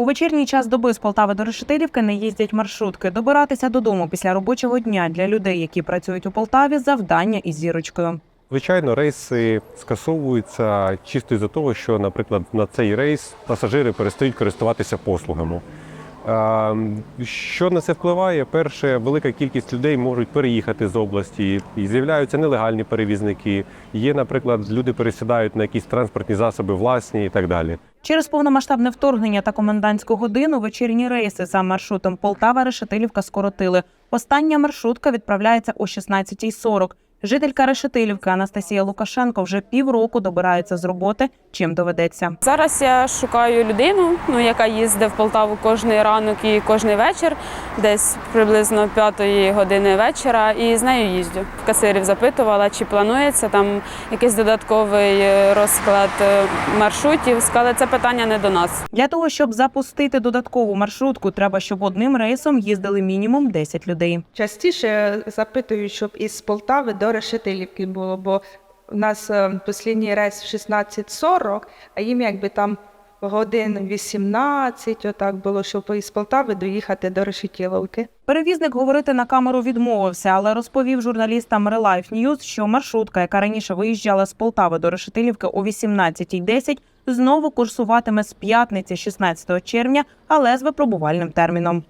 У вечірній час доби з Полтави до Решетилівки не їздять маршрутки. Добиратися додому після робочого дня для людей, які працюють у Полтаві, завдання із зірочкою. Звичайно, рейси скасовуються чисто із-за того, що, наприклад, на цей рейс пасажири перестають користуватися послугами. Що на це впливає? Перше, велика кількість людей можуть переїхати з області, і з'являються нелегальні перевізники. Є, наприклад, люди пересідають на якісь транспортні засоби власні і так далі. Через повномасштабне вторгнення та комендантську годину вечірні рейси за маршрутом Полтава-Решетилівка скоротили. Остання маршрутка відправляється о 16.40. Жителька Решетилівки Анастасія Лукашенко вже півроку добирається з роботи, чим доведеться. Зараз я шукаю людину, ну яка їздить в Полтаву кожний ранок і кожний вечір, десь приблизно п'ятої години вечора, і з нею їздю. Касирів запитувала, чи планується там якийсь додатковий е, розклад е, маршрутів. Сказали, це питання не до нас. Для того, щоб запустити додаткову маршрутку, треба, щоб одним рейсом їздили мінімум 10 людей. Частіше запитують, щоб із Полтави до Решетилівки було, бо у нас е, останній рейс в 16.40, а їм якби там годин 18, отак було, щоб із Полтави доїхати до Решетилівки. Перевізник говорити на камеру відмовився, але розповів журналістам Relife News, що маршрутка, яка раніше виїжджала з Полтави до Решетилівки о 18.10, знову курсуватиме з п'ятниці 16 червня, але з випробувальним терміном.